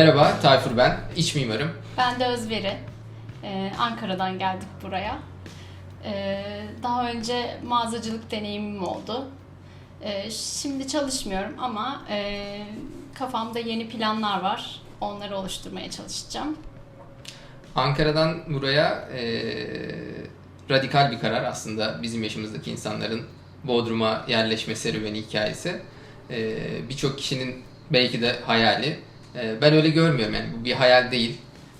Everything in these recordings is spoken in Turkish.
Merhaba, Tayfur ben. İç mimarım. Ben de Özveri. Ee, Ankara'dan geldik buraya. Ee, daha önce mağazacılık deneyimim oldu. Ee, şimdi çalışmıyorum ama e, kafamda yeni planlar var. Onları oluşturmaya çalışacağım. Ankara'dan buraya eee, radikal bir karar aslında bizim yaşımızdaki insanların Bodrum'a yerleşme serüveni hikayesi. Eee, Birçok kişinin belki de hayali. Eee, ben öyle görmüyorum yani bu bir hayal değil.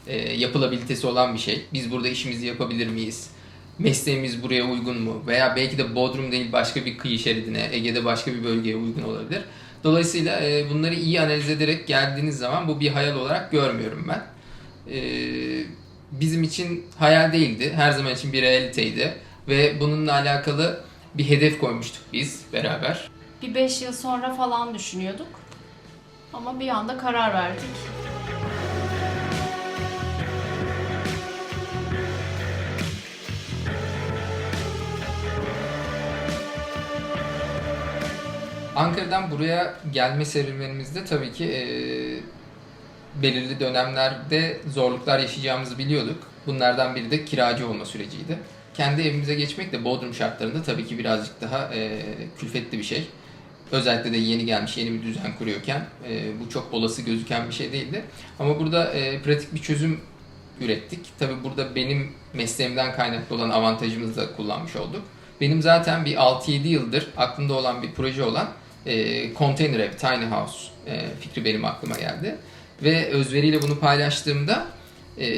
Eee, yapılabilitesi olan bir şey. Biz burada işimizi yapabilir miyiz? Mesleğimiz buraya uygun mu? Veya belki de Bodrum değil başka bir kıyı şeridine, Ege'de başka bir bölgeye uygun olabilir. Dolayısıyla eee, bunları iyi analiz ederek geldiğiniz zaman bu bir hayal olarak görmüyorum ben. Ee, bizim için hayal değildi. Her zaman için bir realiteydi. Ve bununla alakalı bir hedef koymuştuk biz beraber. Bir 5 yıl sonra falan düşünüyorduk. Ama bir anda karar verdik. Ankara'dan buraya gelme serüvenimizde tabii ki e, belirli dönemlerde zorluklar yaşayacağımızı biliyorduk. Bunlardan biri de kiracı olma süreciydi. Kendi evimize geçmek de Bodrum şartlarında tabii ki birazcık daha e, külfetli bir şey. Özellikle de yeni gelmiş, yeni bir düzen kuruyorken e, bu çok olası gözüken bir şey değildi. Ama burada e, pratik bir çözüm ürettik. Tabii burada benim mesleğimden kaynaklı olan avantajımızı da kullanmış olduk. Benim zaten bir 6-7 yıldır aklımda olan bir proje olan e, Container Ev, Tiny House e, fikri benim aklıma geldi. Ve özveriyle bunu paylaştığımda e,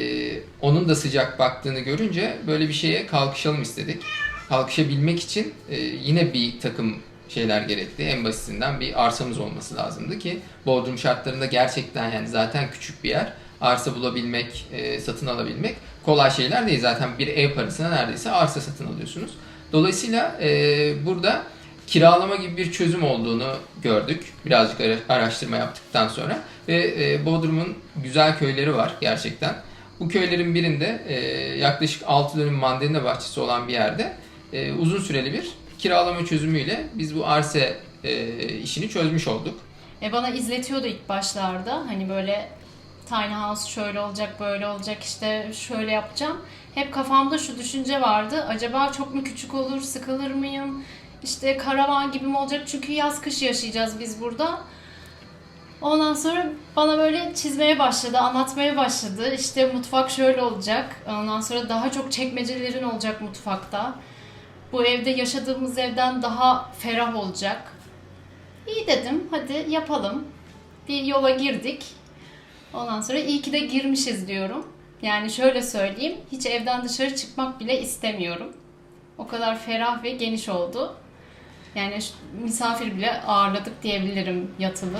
onun da sıcak baktığını görünce böyle bir şeye kalkışalım istedik. Kalkışabilmek için e, yine bir takım şeyler gerekli. En basitinden bir arsamız olması lazımdı ki Bodrum şartlarında gerçekten yani zaten küçük bir yer. Arsa bulabilmek, e, satın alabilmek kolay şeyler değil. Zaten bir ev parasına neredeyse arsa satın alıyorsunuz. Dolayısıyla e, burada kiralama gibi bir çözüm olduğunu gördük. Birazcık ara- araştırma yaptıktan sonra. Ve e, Bodrum'un güzel köyleri var gerçekten. Bu köylerin birinde e, yaklaşık 6 dönüm mandalina bahçesi olan bir yerde e, uzun süreli bir kiralama çözümüyle biz bu arsa e, işini çözmüş olduk. E bana izletiyordu ilk başlarda. Hani böyle tiny house şöyle olacak, böyle olacak, işte şöyle yapacağım. Hep kafamda şu düşünce vardı. Acaba çok mu küçük olur, sıkılır mıyım? İşte karavan gibi mi olacak? Çünkü yaz kış yaşayacağız biz burada. Ondan sonra bana böyle çizmeye başladı, anlatmaya başladı. İşte mutfak şöyle olacak. Ondan sonra daha çok çekmecelerin olacak mutfakta. Bu evde yaşadığımız evden daha ferah olacak. İyi dedim, hadi yapalım. Bir yola girdik. Ondan sonra iyi ki de girmişiz diyorum. Yani şöyle söyleyeyim, hiç evden dışarı çıkmak bile istemiyorum. O kadar ferah ve geniş oldu. Yani misafir bile ağırladık diyebilirim yatılı.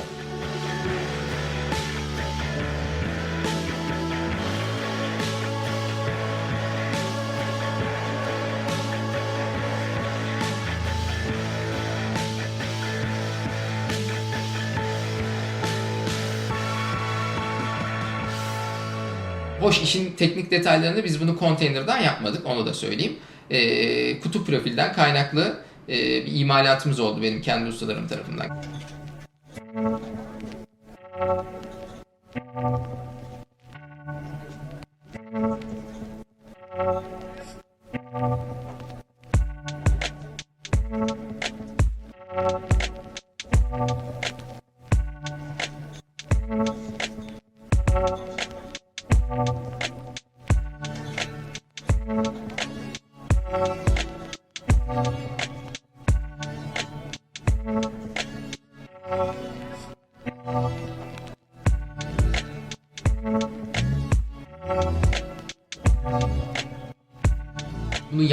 Hoş işin teknik detaylarını biz bunu konteynerden yapmadık onu da söyleyeyim. E, kutu profilden kaynaklı e, bir imalatımız oldu benim kendi ustalarım tarafından.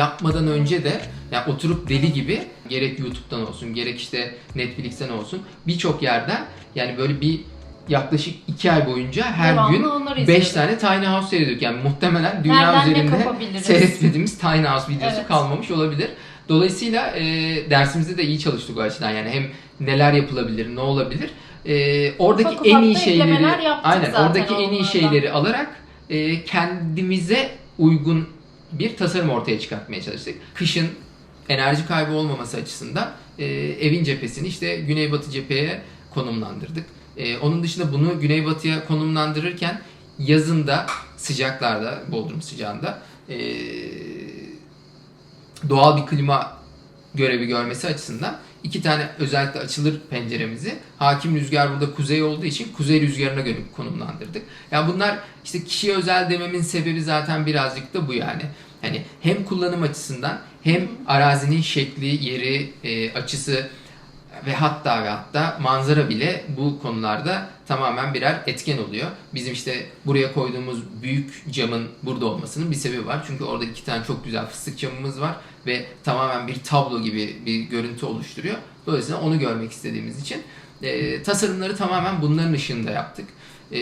Yapmadan önce de yani oturup deli gibi gerek YouTube'dan olsun gerek işte Netflix'ten olsun birçok yerden yani böyle bir yaklaşık iki ay boyunca her Devamlı gün onları 5 izliyorduk. tane Tiny House seyrediyorduk. Yani muhtemelen dünya Nereden ne üzerinde seyretmediğimiz Tiny House videosu Evet. kalmamış olabilir. Dolayısıyla e, dersimizde de iyi çalıştık o açıdan. Yani hem neler yapılabilir, ne olabilir. E, oradaki Ufak en iyi şeyleri aynen oradaki en iyi şeyleri alarak e, kendimize uygun bir tasarım ortaya çıkartmaya çalıştık. Kışın enerji kaybı olmaması açısından e, evin cephesini işte güneybatı cepheye konumlandırdık. E, onun dışında bunu güneybatıya konumlandırırken yazında sıcaklarda, Bodrum sıcağında e, doğal bir klima görevi görmesi açısından iki tane özellikle açılır penceremizi hakim rüzgar burada kuzey olduğu için kuzey rüzgarına göre konumlandırdık. Yani bunlar işte kişiye özel dememin sebebi zaten birazcık da bu yani. Hani hem kullanım açısından hem arazinin şekli, yeri, e, açısı ve hatta ve hatta manzara bile bu konularda tamamen birer etken oluyor. Bizim işte buraya koyduğumuz büyük camın burada olmasının bir sebebi var. Çünkü orada iki tane çok güzel fıstık camımız var ve tamamen bir tablo gibi bir görüntü oluşturuyor. Dolayısıyla onu görmek istediğimiz için e, tasarımları tamamen bunların ışığında yaptık. E,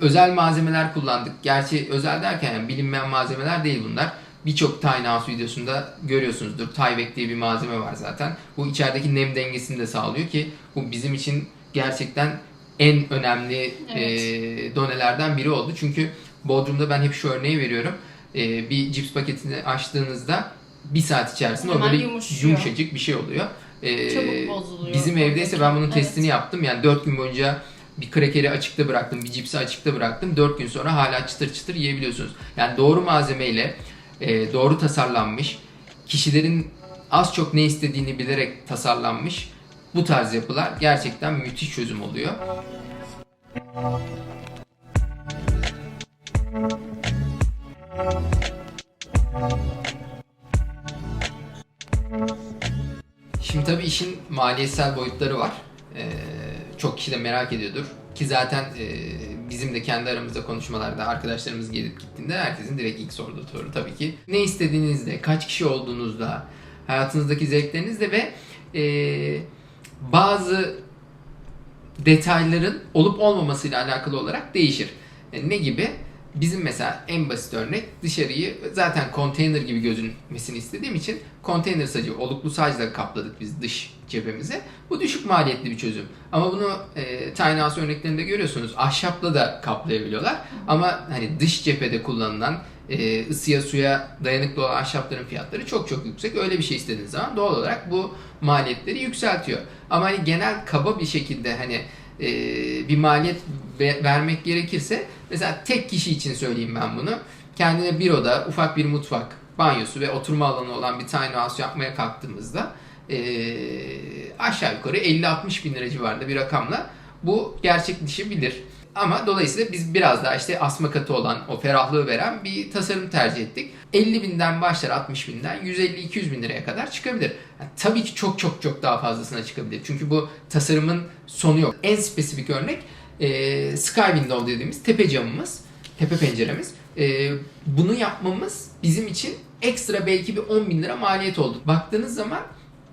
özel malzemeler kullandık. Gerçi özel derken yani bilinmeyen malzemeler değil bunlar. Birçok Tiny House videosunda görüyorsunuzdur. Tyvek diye bir malzeme var zaten. Bu içerideki nem dengesini de sağlıyor ki bu bizim için gerçekten en önemli Evet. e, donelerden biri oldu. Çünkü Bodrum'da ben hep şu örneği veriyorum. E, bir cips paketini açtığınızda bir saat içerisinde o Hemen böyle yumuşuyor. yumuşacık bir şey oluyor. E, Çabuk bozuluyor. Bizim evdeyse ben bunun Evet. testini yaptım. Yani 4 gün boyunca bir krekeri açıkta bıraktım, bir cipsi açıkta bıraktım. 4 gün sonra hala çıtır çıtır yiyebiliyorsunuz. Yani doğru malzemeyle e, doğru tasarlanmış, kişilerin az çok ne istediğini bilerek tasarlanmış bu tarz yapılar gerçekten müthiş çözüm oluyor. Şimdi tabii işin maliyetsel boyutları var. Ee, çok kişi de merak ediyordur. Ki zaten e, bizim de kendi aramızda konuşmalarda arkadaşlarımız gelip gittiğinde herkesin direkt ilk sorduğu soru tabii ki ne istediğinizde, kaç kişi olduğunuzda, hayatınızdaki zevklerinizde ve e, bazı detayların olup olmamasıyla alakalı olarak değişir. E, ne gibi? Bizim mesela en basit örnek dışarıyı zaten konteyner gibi gözünmesini istediğim için konteyner sacı, oluklu sacla kapladık biz dış cephemize. Bu düşük maliyetli bir çözüm. Ama bunu e, tiny house örneklerinde görüyorsunuz. Ahşapla da kaplayabiliyorlar. Ama hani dış cephede kullanılan e, ısıya suya dayanıklı olan ahşapların fiyatları çok çok yüksek. Öyle bir şey istediğiniz zaman doğal olarak bu maliyetleri yükseltiyor. Ama hani genel kaba bir şekilde hani e, bir maliyet ve- vermek gerekirse mesela tek kişi için söyleyeyim ben bunu. Kendine bir oda, ufak bir mutfak, banyosu ve oturma alanı olan bir tiny house yapmaya kalktığımızda e, aşağı yukarı 50-60 bin lira civarında bir rakamla bu gerçekleşebilir. Ama dolayısıyla biz biraz daha işte asma katı olan, o ferahlığı veren bir tasarım tercih ettik. 50 binden başlar 60 binden 150-200 bin liraya kadar çıkabilir. Yani tabii ki çok çok çok daha fazlasına çıkabilir. Çünkü bu tasarımın sonu yok. En spesifik örnek e, Sky Window dediğimiz tepe camımız, tepe penceremiz. E, bunu yapmamız bizim için ekstra belki bir 10 bin lira maliyet oldu. Baktığınız zaman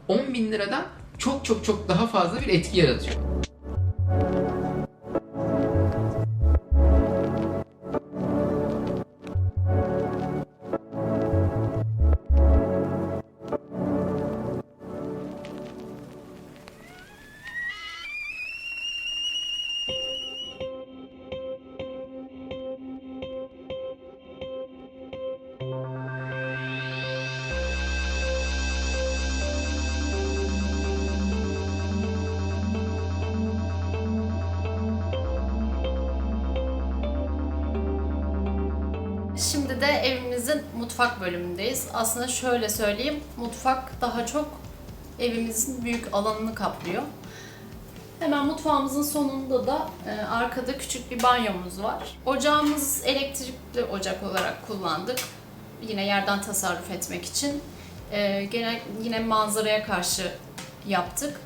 10 bin liradan çok çok çok daha fazla bir etki yaratıyor. De evimizin mutfak bölümündeyiz. Aslında şöyle söyleyeyim, mutfak daha çok evimizin büyük alanını kaplıyor. Hemen mutfağımızın sonunda da e, arkada küçük bir banyomuz var. Ocağımız elektrikli ocak olarak kullandık. Yine yerden tasarruf etmek için. E, gene yine manzaraya karşı yaptık.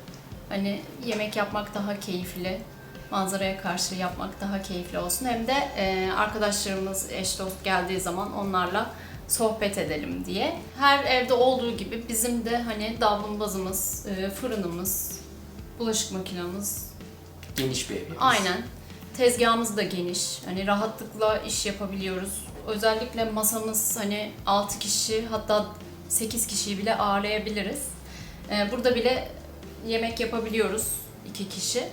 Hani yemek yapmak daha keyifli, manzaraya karşı yapmak daha keyifli olsun. Hem de e, arkadaşlarımız, eş dost geldiği zaman onlarla sohbet edelim diye. Her evde olduğu gibi bizim de hani davlumbazımız, e, fırınımız, bulaşık makinamız, Geniş bir evimiz. aynen. Tezgahımız da geniş. Hani rahatlıkla iş yapabiliyoruz. Özellikle masamız hani 6 kişi hatta 8 kişiyi bile ağırlayabiliriz. E, burada bile yemek yapabiliyoruz 2 kişi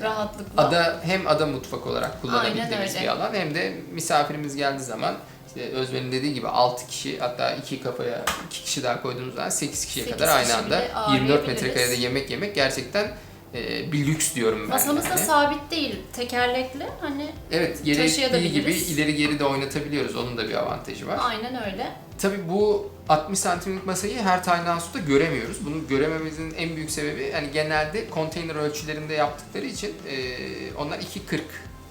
rahatlıkla. Ada hem ada mutfak olarak kullanabildiğimiz bir alan hem de misafirimiz geldiği zaman işte Özmen'in dediği gibi 6 kişi hatta 2 kafaya 2 kişi daha koyduğumuz zaman 8 kişiye Sekiz kadar aynı kişi anda bile 24 ağırlayabiliriz. metrekarede yemek yemek gerçekten e, bir lüks diyorum ben. Masamız da yani. sabit değil. Tekerlekli. Hani Evet gerektiği gibi ileri geri de oynatabiliyoruz. Onun da bir avantajı var. aynen öyle. Tabii bu 60 santimlik masayı her tiny house'da göremiyoruz. Bunu görememizin en büyük sebebi hani genelde konteyner ölçülerinde yaptıkları için e, onlar 2.40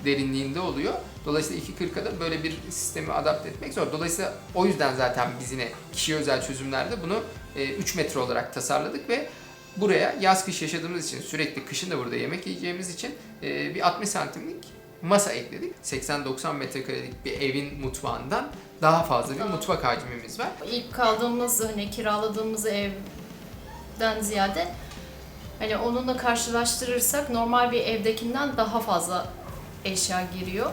derinliğinde oluyor. Dolayısıyla 2.40'a da böyle bir sistemi adapte etmek zor. Dolayısıyla o yüzden zaten biz yine kişiye özel çözümlerde bunu e, 3 metre olarak tasarladık ve buraya yaz kış yaşadığımız için sürekli kışın da burada yemek yiyeceğimiz için e, bir 60 santimlik masa ekledik. 80-90 metrekarelik bir evin mutfağından daha fazla bir mutfak hacmimiz var. İlk kaldığımız hani kiraladığımız evden ziyade hani onunla karşılaştırırsak normal bir evdekinden daha fazla eşya giriyor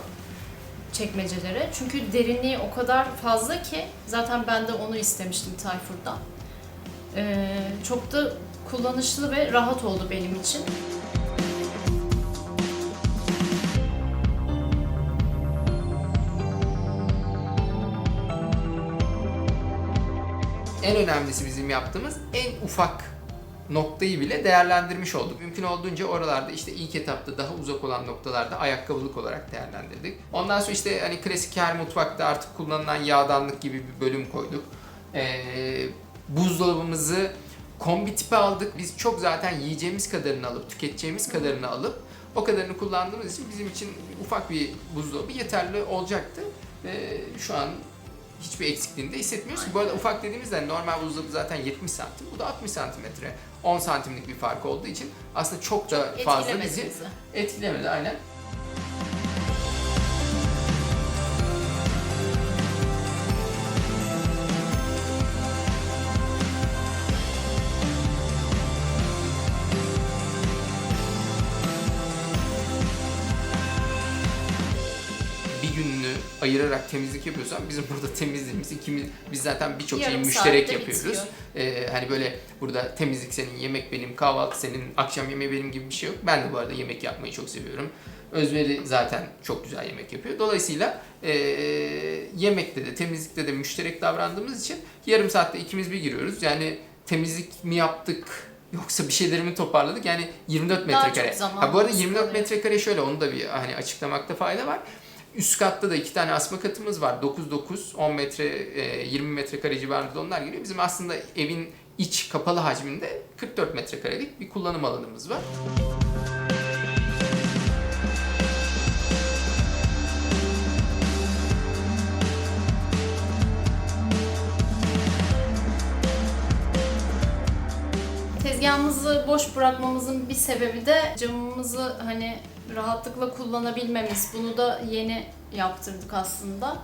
çekmecelere. Çünkü derinliği o kadar fazla ki zaten ben de onu istemiştim Tayfur'dan. Ee, çok da kullanışlı ve rahat oldu benim için. En önemlisi bizim yaptığımız en ufak noktayı bile değerlendirmiş olduk. Mümkün olduğunca oralarda işte ilk etapta daha uzak olan noktalarda ayakkabılık olarak değerlendirdik. Ondan sonra işte hani klasik her mutfakta artık kullanılan yağdanlık gibi bir bölüm koyduk. Ee, buzdolabımızı kombi tipi aldık. Biz çok zaten yiyeceğimiz kadarını alıp tüketeceğimiz kadarını alıp o kadarını kullandığımız için bizim için ufak bir buzdolabı yeterli olacaktı. Ve şu an hiçbir eksikliğini de hissetmiyoruz ki. Bu arada ufak dediğimizde normal buzdolabı zaten 70 santim. Bu da 60 santimetre. 10 santimlik bir fark olduğu için aslında çok da fazla Etkilemedi bizi bizi. etkilemedi aynen. Ayırarak temizlik yapıyorsan bizim burada temizliğimiz ikimiz biz zaten birçok şeyi Yarım müşterek saatte yapıyoruz. bitiyor. Ee, hani böyle burada temizlik senin, yemek benim, kahvaltı senin, akşam yemeği benim gibi bir şey yok. Ben de bu arada yemek yapmayı çok seviyorum. Özveri zaten çok güzel yemek yapıyor. Dolayısıyla ee, yemekte de temizlikte de müşterek davrandığımız için yarım saatte ikimiz bir giriyoruz. Yani temizlik mi yaptık yoksa bir şeyleri mi toparladık? Yani 24 Daha metrekare. çok zamanımız Ha bu arada 24 kalıyor. metrekare şöyle onu da bir hani açıklamakta fayda var. Üst katta da iki tane asma katımız var. 9-9, 10 metre, e, 20 metrekare civarında da onlar geliyor. Bizim aslında evin iç kapalı hacminde 44 metrekarelik bir kullanım alanımız var. Tezgahımızı boş bırakmamızın bir sebebi de camımızı hani rahatlıkla kullanabilmemiz. Bunu da yeni yaptırdık aslında.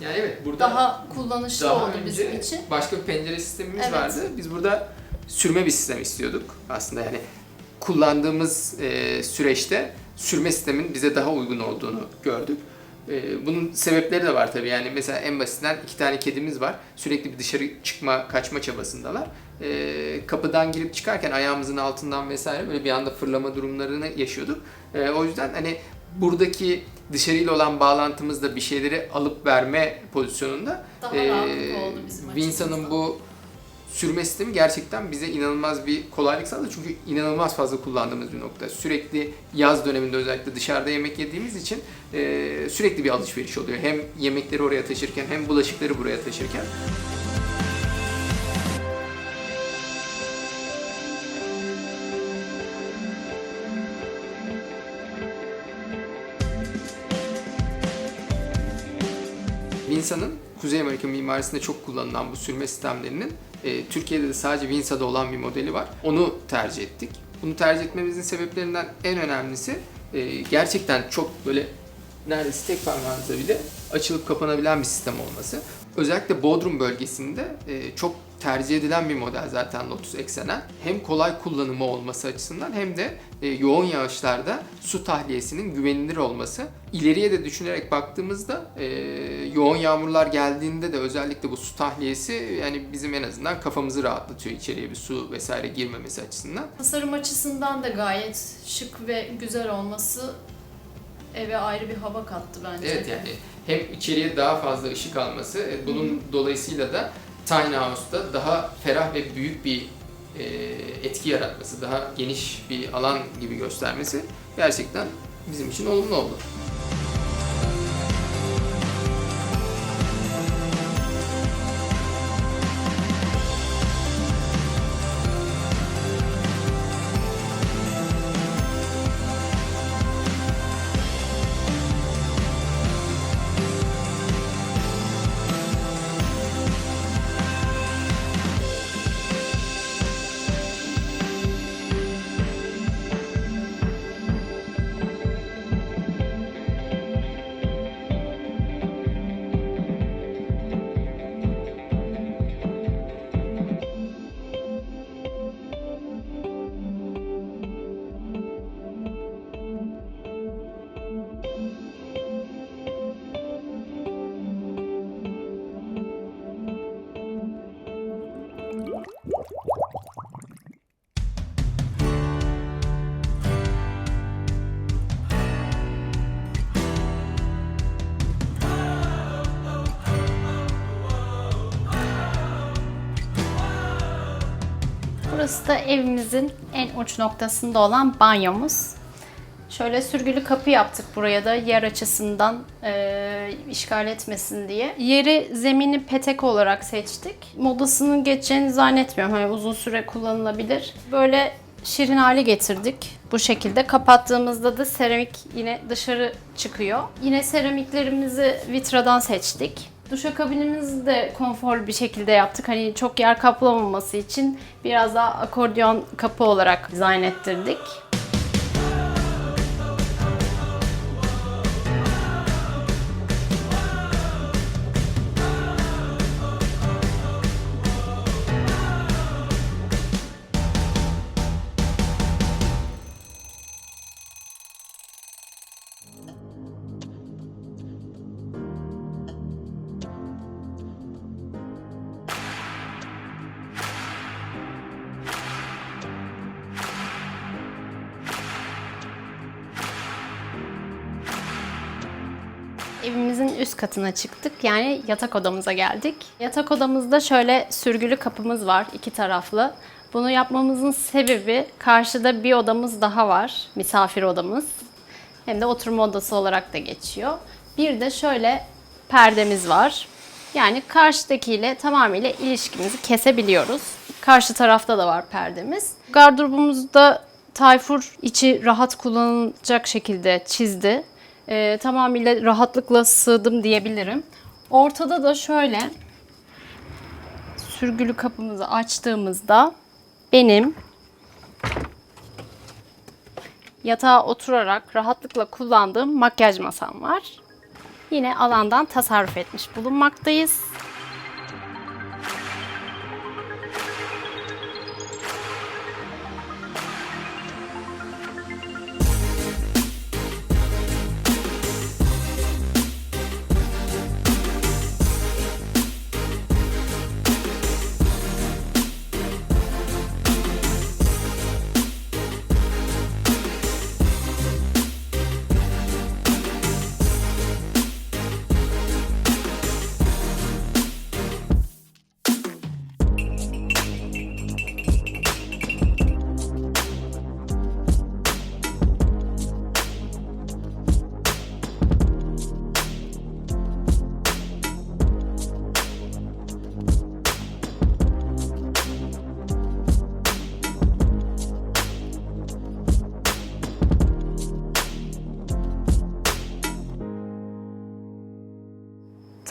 Yani evet burada Daha kullanışlı daha oldu bizim için. başka bir pencere sistemimiz Evet. vardı. Biz burada sürme bir sistem istiyorduk. Aslında yani kullandığımız e, süreçte sürme sistemin bize daha uygun olduğunu gördük. E, bunun sebepleri de var tabii. Yani mesela en basitinden iki tane kedimiz var. Sürekli bir dışarı çıkma, kaçma çabasındalar. E, kapıdan girip çıkarken ayağımızın altından vesaire böyle bir anda fırlama durumlarını yaşıyorduk. E, o yüzden hani buradaki dışarıyla olan bağlantımızda bir şeyleri alıp verme pozisyonunda Daha rahatlık oldu bizim Vinsa'nın açımızdan. bu sürme sistemi gerçekten bize inanılmaz bir kolaylık sağladı. Çünkü inanılmaz fazla kullandığımız bir nokta. Sürekli yaz döneminde özellikle dışarıda yemek yediğimiz için e, sürekli bir alışveriş oluyor. Hem yemekleri oraya taşırken hem bulaşıkları buraya taşırken. Vinsa'nın Kuzey Amerika mimarisinde çok kullanılan bu sürme sistemlerinin e, Türkiye'de de sadece Vinsa'da olan bir modeli var. Onu tercih ettik. Bunu tercih etmemizin sebeplerinden en önemlisi e, gerçekten çok böyle neredeyse tek parmağınızla bile açılıp kapanabilen bir sistem olması. Özellikle Bodrum bölgesinde e, çok tercih edilen bir model zaten Lotus Exenen. Hem kolay kullanımı olması açısından hem de e, yoğun yağışlarda su tahliyesinin güvenilir olması. İleriye de düşünerek baktığımızda e, yoğun yağmurlar geldiğinde de özellikle bu su tahliyesi yani bizim en azından kafamızı rahatlatıyor içeriye bir su vesaire girmemesi açısından. Tasarım açısından da gayet şık ve güzel olması eve ayrı bir hava kattı bence. Evet yani hem içeriye daha fazla ışık alması, e, bunun dolayısıyla da tiny house'da daha ferah ve büyük bir e, etki yaratması, daha geniş bir alan gibi göstermesi gerçekten bizim için olumlu oldu. Burası da evimizin en uç noktasında olan banyomuz. Şöyle sürgülü kapı yaptık buraya da yer açısından e, işgal etmesin diye. Yeri zemini petek olarak seçtik. Modasının geçeceğini zannetmiyorum. Hani uzun süre kullanılabilir. Böyle şirin hale getirdik. Bu şekilde kapattığımızda da seramik yine dışarı çıkıyor. Yine seramiklerimizi vitradan seçtik. Duşakabinimizi de konforlu bir şekilde yaptık. Hani çok yer kaplamaması için biraz daha akordeon kapı olarak dizayn ettirdik. Katına çıktık. Yani yatak odamıza geldik. Yatak odamızda şöyle sürgülü kapımız var iki taraflı. Bunu yapmamızın sebebi karşıda bir odamız daha var. Misafir odamız. Hem de oturma odası olarak da geçiyor. Bir de şöyle perdemiz var. Yani karşıdakiyle tamamıyla ilişkimizi kesebiliyoruz. Karşı tarafta da var perdemiz. Gardırobumuzda Tayfur içi rahat kullanılacak şekilde çizdi. Ee, tamamıyla rahatlıkla sığdım diyebilirim. Ortada da şöyle sürgülü kapımızı açtığımızda benim yatağa oturarak rahatlıkla kullandığım makyaj masam var. Yine alandan tasarruf etmiş bulunmaktayız.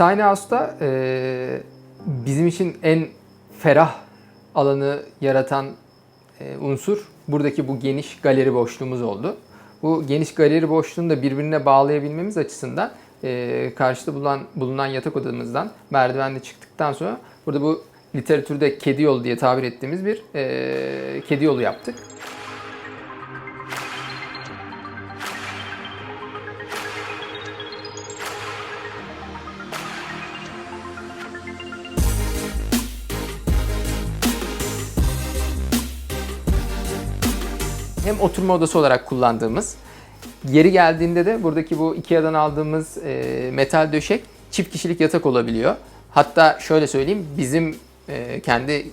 Tiny House'da e, bizim için en ferah alanı yaratan e, unsur buradaki bu geniş galeri boşluğumuz oldu. Bu geniş galeri boşluğunu da birbirine bağlayabilmemiz açısından e, karşıda bulunan, bulunan yatak odamızdan merdivenle çıktıktan sonra burada bu literatürde kedi yolu diye tabir ettiğimiz bir e, kedi yolu yaptık. Oturma odası olarak kullandığımız, yeri geldiğinde de buradaki bu Ikea'dan aldığımız e, metal döşek çift kişilik yatak olabiliyor. Hatta şöyle söyleyeyim, bizim e, kendi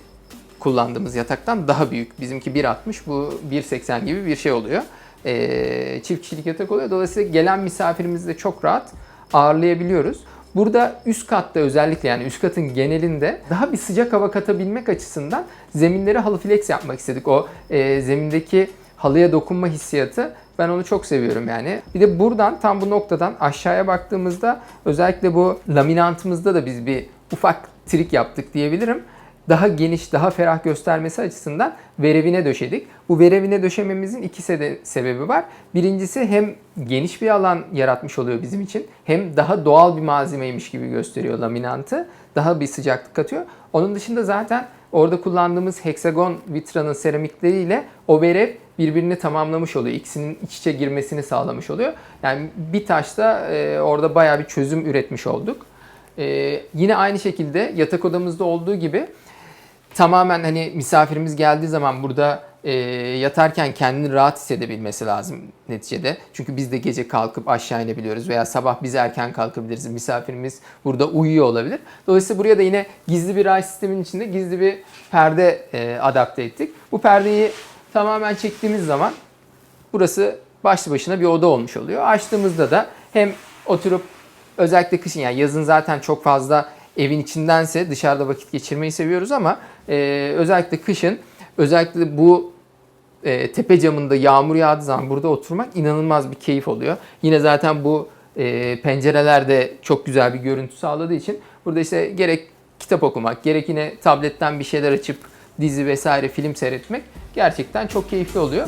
kullandığımız yataktan daha büyük. Bizimki 1.60 bu 1.80 gibi bir şey oluyor. Ee, çift kişilik yatak oluyor. Dolayısıyla gelen misafirimizi de çok rahat ağırlayabiliyoruz. Burada üst katta özellikle yani üst katın genelinde daha bir sıcak hava katabilmek açısından zeminleri halı flex yapmak istedik. O e, zemindeki halıya dokunma hissiyatı ben onu çok seviyorum yani. Bir de buradan tam bu noktadan aşağıya baktığımızda özellikle bu laminantımızda da biz bir ufak trik yaptık diyebilirim. Daha geniş, daha ferah göstermesi açısından verevine döşedik. Bu verevine döşememizin iki sebe- sebebi var. Birincisi hem geniş bir alan yaratmış oluyor bizim için. Hem daha doğal bir malzemeymiş gibi gösteriyor laminantı. Daha bir sıcaklık katıyor. Onun dışında zaten orada kullandığımız heksagon vitranın seramikleriyle o verev birbirini tamamlamış oluyor. İkisinin iç içe girmesini sağlamış oluyor. Yani bir taşta e, orada bayağı bir çözüm üretmiş olduk. E, yine aynı şekilde yatak odamızda olduğu gibi tamamen hani misafirimiz geldiği zaman burada e, yatarken kendini rahat hissedebilmesi lazım neticede. Çünkü biz de gece kalkıp aşağı inebiliyoruz veya sabah biz erken kalkabiliriz. Misafirimiz burada uyuyor olabilir. Dolayısıyla buraya da yine gizli bir ray sistemin içinde gizli bir perde e, adapte ettik. Bu perdeyi tamamen çektiğimiz zaman burası başlı başına bir oda olmuş oluyor. Açtığımızda da hem oturup özellikle kışın yani yazın zaten çok fazla evin içindense dışarıda vakit geçirmeyi seviyoruz ama e, özellikle kışın özellikle bu e, tepe camında yağmur yağdığı zaman burada oturmak inanılmaz bir keyif oluyor. Yine zaten bu e, pencereler çok güzel bir görüntü sağladığı için burada işte gerek kitap okumak, gerek yine tabletten bir şeyler açıp dizi vesaire film seyretmek gerçekten çok keyifli oluyor.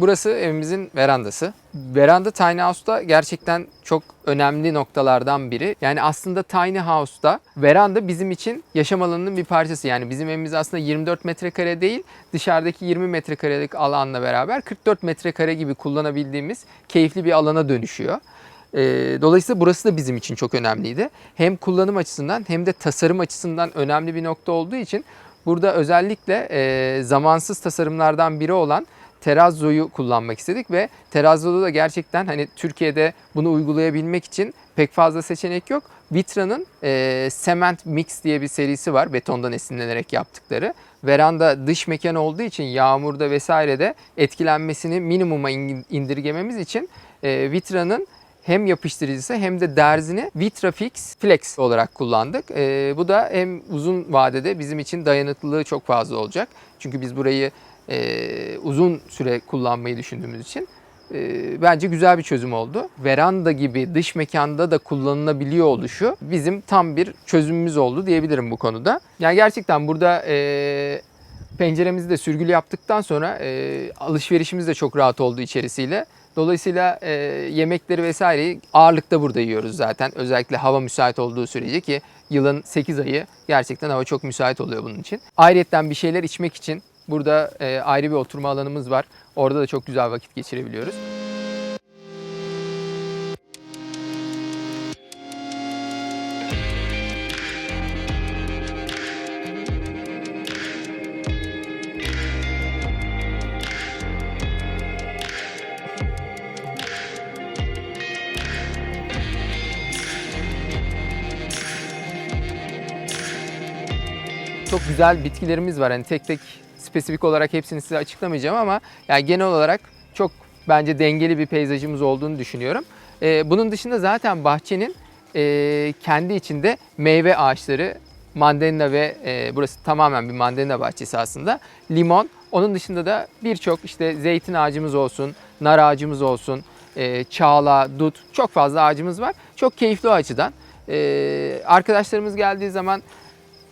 Burası evimizin verandası. Veranda Tiny House'da gerçekten çok önemli noktalardan biri. Yani aslında Tiny House'da veranda bizim için yaşam alanının bir parçası. Yani bizim evimiz aslında 24 metrekare değil, dışarıdaki 20 metrekarelik alanla beraber 44 metrekare gibi kullanabildiğimiz keyifli bir alana dönüşüyor. Ee, Dolayısıyla burası da bizim için çok önemliydi. Hem kullanım açısından hem de tasarım açısından önemli bir nokta olduğu için burada özellikle e, zamansız tasarımlardan biri olan Terrazzo'yu kullanmak istedik ve Terrazzo'da da gerçekten hani Türkiye'de bunu uygulayabilmek için pek fazla seçenek yok. Vitra'nın e, Cement Mix diye bir serisi var betondan esinlenerek yaptıkları. Veranda dış mekan olduğu için yağmurda vesairede etkilenmesini minimuma in- indirgememiz için e, Vitra'nın hem yapıştırıcısı hem de derzini Vitrafix Flex olarak kullandık. E, bu da hem uzun vadede bizim için dayanıklılığı çok fazla olacak. Çünkü biz burayı e, uzun süre kullanmayı düşündüğümüz için e, bence güzel bir çözüm oldu. Veranda gibi dış mekanda da kullanılabiliyor oluşu bizim tam bir çözümümüz oldu diyebilirim bu konuda. Yani gerçekten burada e, penceremizi de sürgülü yaptıktan sonra e, alışverişimiz de çok rahat oldu içerisiyle. Dolayısıyla e, yemekleri vesaireyi ağırlıkta burada yiyoruz zaten. Özellikle hava müsait olduğu sürece ki yılın 8 ayı gerçekten hava çok müsait oluyor bunun için. Ayrıyeten bir şeyler içmek için burada e, ayrı bir oturma alanımız var. Orada da çok güzel vakit geçirebiliyoruz. çok güzel bitkilerimiz var. Hani tek tek spesifik olarak hepsini size açıklamayacağım ama yani genel olarak çok bence dengeli bir peyzajımız olduğunu düşünüyorum. Ee, bunun dışında zaten bahçenin e, kendi içinde meyve ağaçları mandalina ve e, burası tamamen bir mandalina bahçesi aslında. Limon. Onun dışında da birçok işte zeytin ağacımız olsun, nar ağacımız olsun, e, çağla, dut çok fazla ağacımız var. Çok keyifli o açıdan. E, arkadaşlarımız geldiği zaman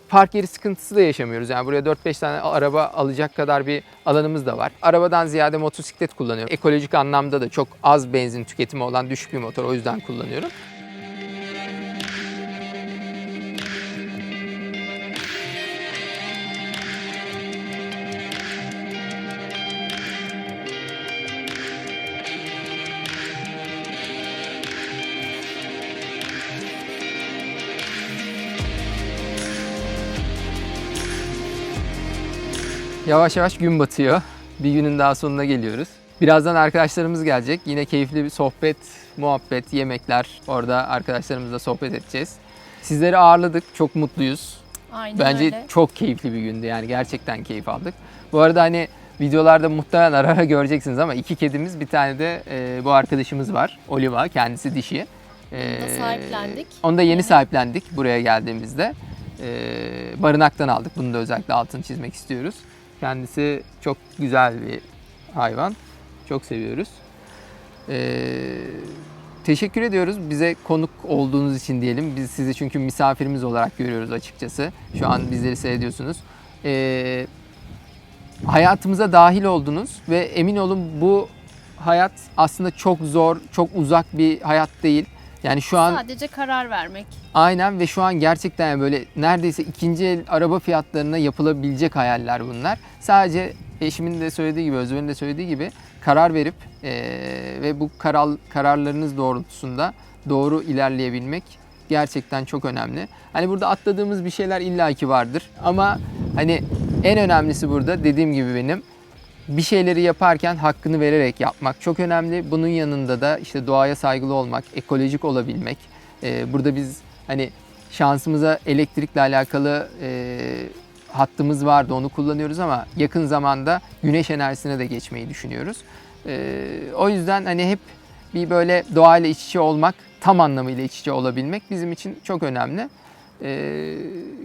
park yeri sıkıntısı da yaşamıyoruz. Yani buraya 4-5 tane araba alacak kadar bir alanımız da var. Arabadan ziyade motosiklet kullanıyorum. Ekolojik anlamda da çok az benzin tüketimi olan düşük bir motor o yüzden kullanıyorum. Yavaş yavaş gün batıyor. Bir günün daha sonuna geliyoruz. Birazdan arkadaşlarımız gelecek. Yine keyifli bir sohbet, muhabbet, yemekler. Orada arkadaşlarımızla sohbet edeceğiz. Sizleri ağırladık. Çok mutluyuz. Aynen Bence öyle. çok keyifli bir gündü. Yani gerçekten keyif aldık. Bu arada hani videolarda muhtemelen ara ara göreceksiniz ama iki kedimiz bir tane de e, bu arkadaşımız var. Oliva kendisi dişi. E, Onu da sahiplendik. Onu da yeni sahiplendik buraya geldiğimizde. E, barınaktan aldık. Bunu da özellikle altını çizmek istiyoruz. Kendisi çok güzel bir hayvan. Çok seviyoruz. E, teşekkür ediyoruz bize konuk olduğunuz için diyelim. Biz sizi çünkü misafirimiz olarak görüyoruz açıkçası. Şu an bizleri seyrediyorsunuz. E, hayatımıza dahil oldunuz ve emin olun bu hayat aslında çok zor, çok uzak bir hayat değil. Yani şu an Sadece karar vermek. aynen ve şu an gerçekten böyle neredeyse ikinci el araba fiyatlarına yapılabilecek hayaller bunlar. Sadece eşimin de söylediği gibi, Özlem'in de söylediği gibi karar verip eee, ve bu karar, kararlarınız doğrultusunda doğru ilerleyebilmek gerçekten çok önemli. Hani burada atladığımız bir şeyler illaki vardır ama hani en önemlisi burada dediğim gibi benim bir şeyleri yaparken hakkını vererek yapmak çok önemli. Bunun yanında da işte doğaya saygılı olmak, ekolojik olabilmek. Ee, burada biz hani şansımıza elektrikle alakalı e, hattımız vardı onu kullanıyoruz ama yakın zamanda güneş enerjisine de geçmeyi düşünüyoruz. Ee, o yüzden hani hep bir böyle doğayla iç içe olmak, tam anlamıyla iç içe olabilmek bizim için çok önemli. Ee,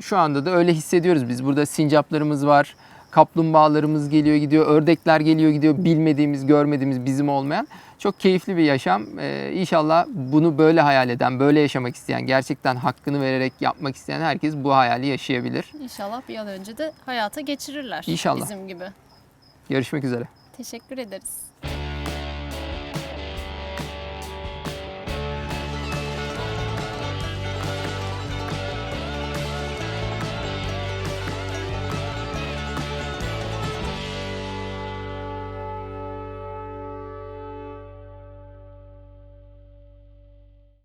şu anda da öyle hissediyoruz biz. Burada sincaplarımız var, kaplumbağalarımız geliyor gidiyor, ördekler geliyor gidiyor, bilmediğimiz, görmediğimiz, bizim olmayan. Çok keyifli bir yaşam. Ee, inşallah bunu böyle hayal eden, böyle yaşamak isteyen, gerçekten hakkını vererek yapmak isteyen herkes bu hayali yaşayabilir. İnşallah bir an önce de hayata geçirirler. İnşallah. Bizim gibi. Görüşmek üzere. Teşekkür ederiz.